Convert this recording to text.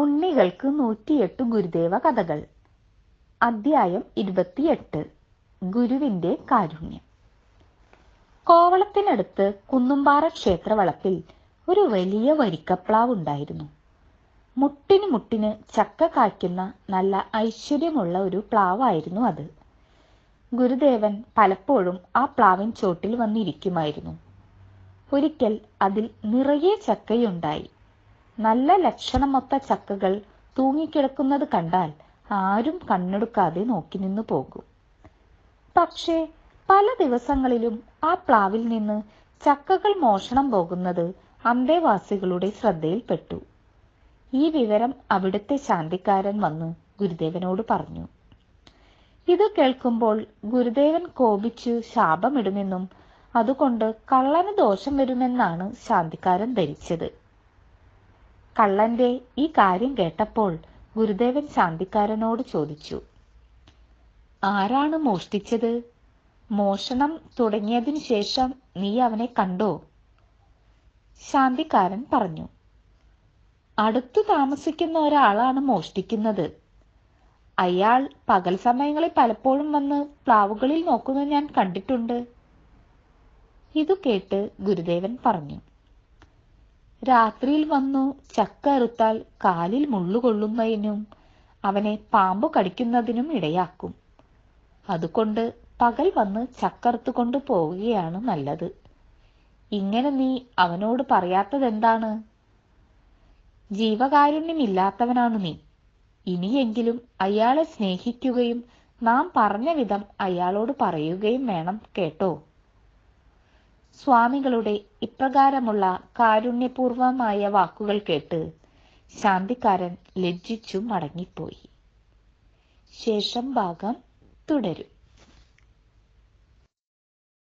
ഉണ്ണികൾക്ക് നൂറ്റിയെട്ട് ഗുരുദേവ കഥകൾ. അദ്ധ്യായം ഇരുപത്തിയെട്ട്. ഗുരുവിന്റെ കാരുണ്യം. കോവളത്തിനടുത്ത് കുന്നുംപാറ ക്ഷേത്രവളപ്പിൽ ഒരു വലിയ വരിക്കപ്ലാവ് ഉണ്ടായിരുന്നു. മുട്ടിന് മുട്ടിന് ചക്ക കായ്ക്കുന്ന നല്ല ഐശ്വര്യമുള്ള ഒരു പ്ലാവായിരുന്നു അത്. ഗുരുദേവൻ പലപ്പോഴും ആ പ്ലാവിൻ ചോട്ടിൽ വന്നിരിക്കുമായിരുന്നു. ഒരിക്കൽ അതിൽ നിറയെ ചക്കയുണ്ടായി. നല്ല ലക്ഷണമൊത്ത ചക്കകൾ തൂങ്ങിക്കിടക്കുന്നത് കണ്ടാൽ ആരും കണ്ണെടുക്കാതെ നോക്കി നിന്നു പോകും. പക്ഷേ പല ദിവസങ്ങളിലും ആ പ്ലാവിൽ നിന്ന് ചക്കകൾ മോഷണം പോകുന്നത് അന്തേവാസികളുടെ ശ്രദ്ധയിൽപ്പെട്ടു. ഈ വിവരം അവിടുത്തെ ശാന്തിക്കാരൻ വന്ന് ഗുരുദേവനോട് പറഞ്ഞു. ഇത് കേൾക്കുമ്പോൾ ഗുരുദേവൻ കോപിച്ചു ശാപമിടുമെന്നും അതുകൊണ്ട് കള്ളന് ദോഷം വരുമെന്നാണ് ശാന്തിക്കാരൻ ധരിച്ചത്. കള്ളന്റെ ഈ കാര്യം കേട്ടപ്പോൾ ഗുരുദേവൻ ശാന്തിക്കാരനോട് ചോദിച്ചു ആരാണ് മോഷ്ടിച്ചത്? മോഷണം തുടങ്ങിയതിനു ശേഷം നീ അവനെ കണ്ടോ? ശാന്തിക്കാരൻ പറഞ്ഞു അടുത്തു താമസിക്കുന്ന ഒരാളാണ് മോഷ്ടിക്കുന്നത്. അയാൾ പകൽ സമയങ്ങളിൽ പലപ്പോഴും വന്ന് പ്ലാവുകളിൽ നോക്കുന്നത് ഞാൻ കണ്ടിട്ടുണ്ട്. ഇതു കേട്ട് ഗുരുദേവൻ പറഞ്ഞു രാത്രിയിൽ വന്നു ചക്ക അറുത്താൽ കാലിൽ മുള്ളുകൊള്ളുന്നതിനും അവനെ പാമ്പു കടിക്കുന്നതിനും ഇടയാക്കും. അതുകൊണ്ട് പകൽ വന്ന് ചക്കറുത്തുകൊണ്ട് പോവുകയാണ് നല്ലത്. ഇങ്ങനെ നീ അവനോട് പറയാത്തതെന്താണ്? ജീവകാരുണ്യമില്ലാത്തവനാണ് നീ. ഇനിയെങ്കിലും അയാളെ സ്നേഹിക്കുകയും നാം പറഞ്ഞ വിധം അയാളോട് പറയുകയും വേണം കേട്ടോ. സ്വാമികളുടെ ഇപ്രകാരമുള്ള കാരുണ്യപൂർവമായ വാക്കുകൾ കേട്ട് ശാന്തിക്കാരൻ ലജ്ജിച്ചു മടങ്ങിപ്പോയി. ശേഷം ഭാഗം തുടരും.